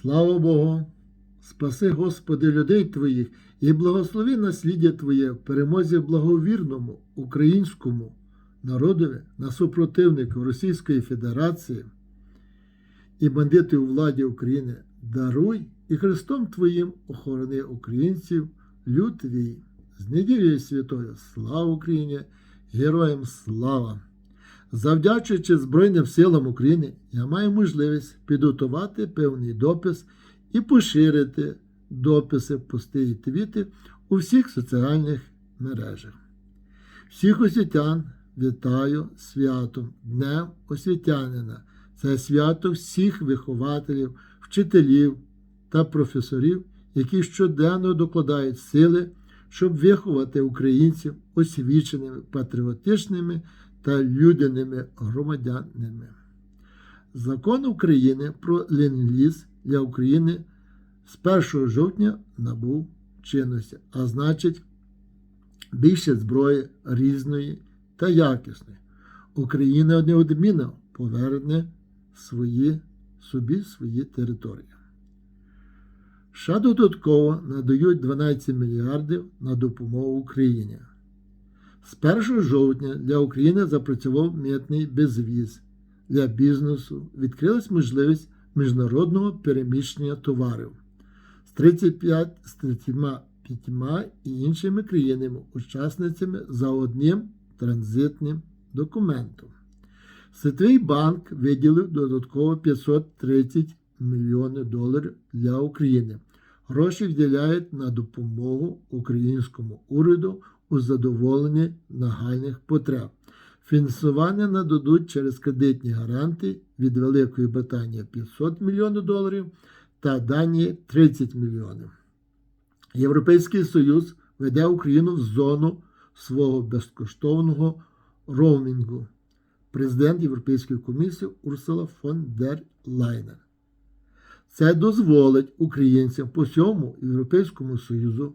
Слава Богу! Спаси, Господи, людей Твоїх і благослови насліддя Твоє в перемозі благовірному українському народові на супротивників Російської Федерації і бандити у владі України. Даруй і Христом Твоїм охорони українців, люд твій. З неділею святою, слава Україні, героям слава! Завдячуючи Збройним силам України, я маю можливість підготувати певний допис і поширити дописи, пости і твіти у всіх соціальних мережах. Всіх освітян вітаю святом Днем освітянина. Це свято всіх вихователів, вчителів та професорів, які щоденно докладають сили, щоб виховати українців освіченими, патріотичними та людяними громадянами. Закон України про ленд-ліз для України з 1 жовтня набув чинності, а значить, більше зброї різної та якісної. Україна неодмінно поверне свої, собі свої території. США додатково надають 12 мільярдів на допомогу Україні. З 1 жовтня для України запрацював митний безвіз. Для бізнесу відкрилась можливість міжнародного переміщення товарів з 35 з 35 і іншими країнами-учасницями за одним транзитним документом. Світовий банк виділив додатково 530 мільйонів доларів для України. Гроші виділяють на допомогу українському уряду у задоволенні нагальних потреб. Фінансування нададуть через кредитні гаранти від Великої Британії 500 мільйонів доларів та Данії 30 мільйонів. Європейський Союз веде Україну в зону свого безкоштовного роумінгу. Президент Європейської комісії Урсула фон дер Лайнер. Це дозволить українцям по всьому Європейському Союзу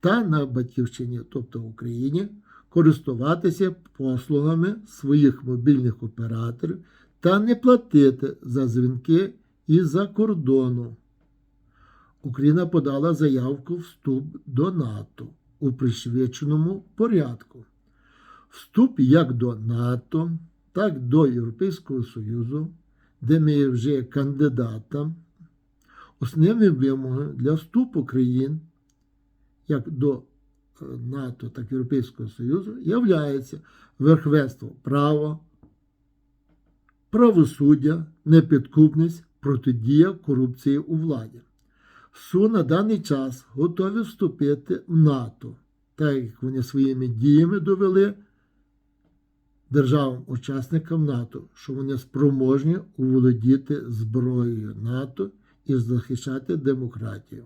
та на Батьківщині, тобто в Україні, користуватися послугами своїх мобільних операторів та не платити за дзвінки із-за кордону. Україна подала заявку вступ до НАТО у пришвидшеному порядку. Вступ як до НАТО, так і до Європейського Союзу, де ми є вже кандидатом. Основними вимогами для вступу країн як до е, НАТО, так і Європейського Союзу являється верховенство права, правосуддя, непідкупність, протидія корупції у владі. СУ на даний час готові вступити в НАТО, так як вони своїми діями довели державам-учасникам НАТО, що вони спроможні уволодіти зброєю НАТО і захищати демократію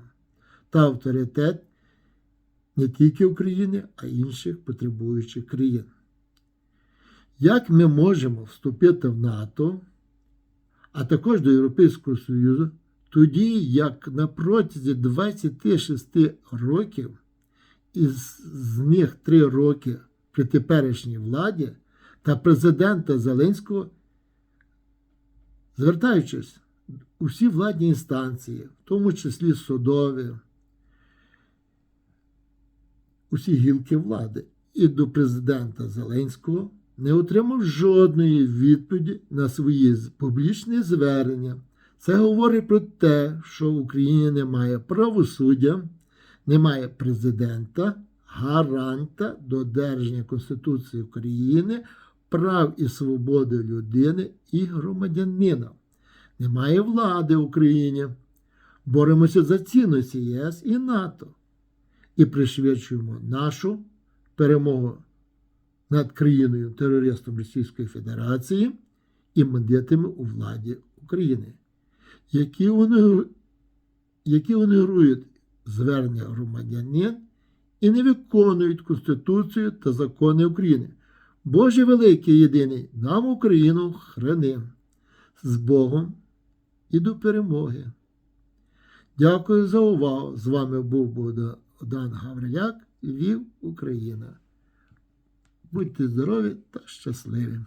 та авторитет не тільки України, а інших потребуючих країн. Як ми можемо вступити в НАТО, а також до Європейського Союзу, тоді як на протязі 26 років, із з них 3 роки при теперішній владі та президента Зеленського, звертаючись у всі владні інстанції, в тому числі судові, усі гілки влади, і до президента Зеленського не отримав жодної відповіді на свої публічні звернення. Це говорить про те, що в Україні немає правосуддя, немає президента, гаранта додержання Конституції України, прав і свободи людини і громадянина. Немає влади в Україні. Боремося за цінності ЄС і НАТО і пришвидшуємо нашу перемогу над країною терористом Російської Федерації і бандитами у владі України, які вони, які ігнорують звернення громадянин і не виконують Конституцію та закони України. Боже великий єдиний, нам Україну храни з Богом і до перемоги. Дякую за увагу. З вами був Богдан Гавриляк, Львів, Україна. Будьте здорові та щасливі!